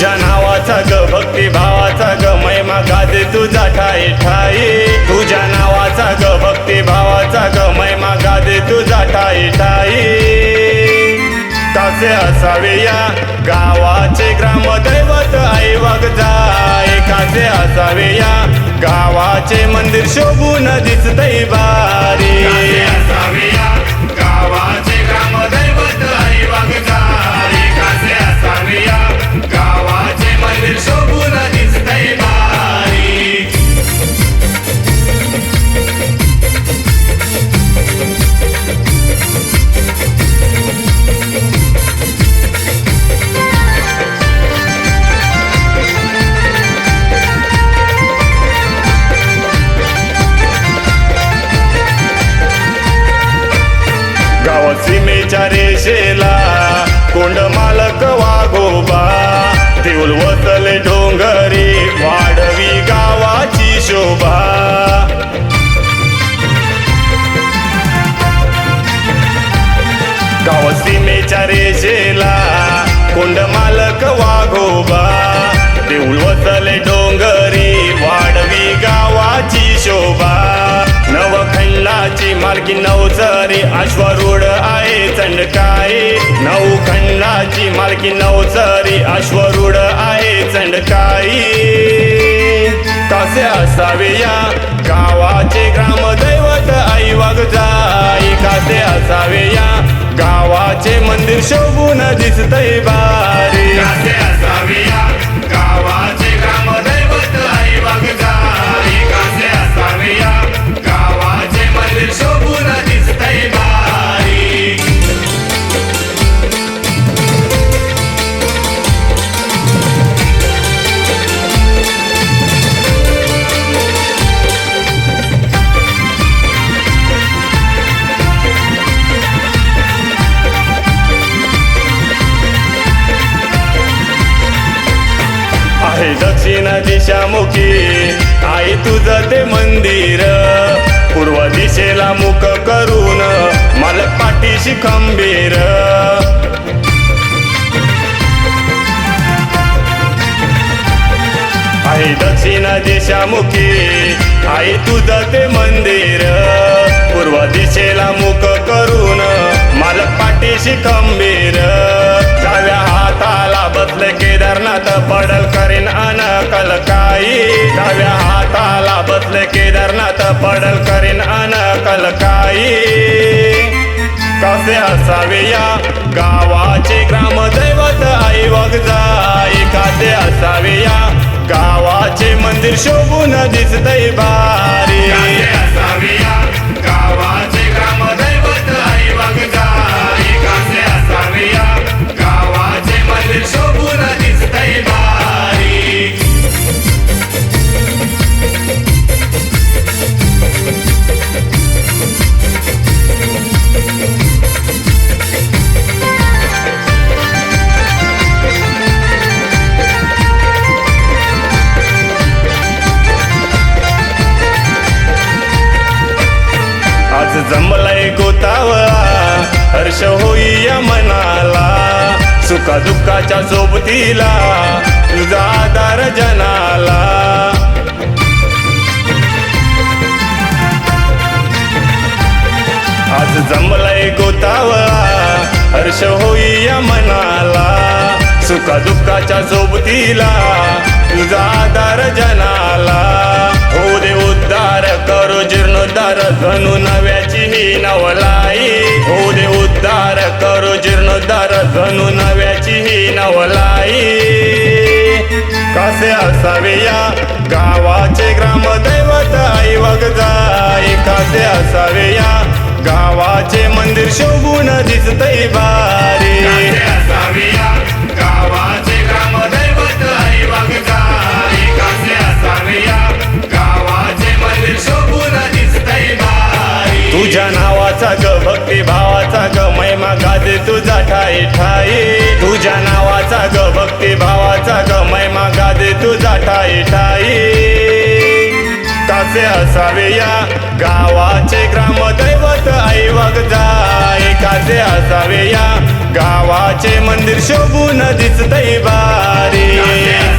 नावाचा ग भक्ती भावाचा ग महिमा गाजे तुझा ठाई ठाई. तुझ्या नावाचा ग भक्ती भावाचा ग महिमा गाजे तुझा ठाई ठाई. कसे असावे या गावाचे ग्रामदैवत आई जाय. कसे असावे या गावाचे मंदिर शोभून दिसतय बारी. सीमेच्या रेषेला कोंड मालक वाघोबा देऊल वसले डोंगरी वाढवी गावाची शोभा. गाव सीमेच्या रेषेला कोंड मालक वाघोबा देऊल वसले डोंगरी वाढवी गावाची शोभा. नवखंडाची मालकी नवचरी अश्वरूढ आहे काय? नऊ खंडाची मालकी नवचरी अश्वरूढ आहे चंडकाई कसे असावे या गावाचे ग्रामदैवत आई जाई. कसे असावे या गावाचे मंदिर शोभून दिसतय बा. दक्षिण दिशामुखी आई तुझं ते मंदिर. पूर्व दिशेला मुख करून मालक पाठीशी खंबीर. आई दक्षिण दिशामुखी आई तुझं ते मंदिर. पूर्व दिशेला मुख करून मालक पाठीशी खंबीर. काही डाव्या हाताला बसले केदारनाथ पडल करीन अन काही कसे असावे या गावाचे ग्रामदैवत आई जाई. कसे असावे या गावाचे मंदिर शोभून दिसतय बा जमलाय गोतावळा हर्ष होई या मनाला सुखा दुःखाच्या सोबतीला तुझा आधार जनाला. आज जमलाय गोतावळा हर्ष होई या मनाला सुखा दुःखाच्या सोबतीला तुझा आधार जनाला. जीर्णोद्धार धनु नव्याची ही नवलाई होऊ दे उद्धार करो जीर्णोद्धार धनु नव्याची ही नवलाई कसे असावे या गावाचे ग्रामदैवत आई जाई. कसे असावे या गावाचे मंदिर शोभून दिसतय बारी असावे भक्ती भावाचा ग महिमा गाजे तुझा ठाई ठाई. तुझ्या नावाचा ग भक्ती भावाचा ग महिमा गाजे तुझा ठाई ठाई. कसे असावे या गावाचे ग्रामदैवत सोबत जाय. कसे असावे या गावाचे मंदिर शोभून दिसतय बारी.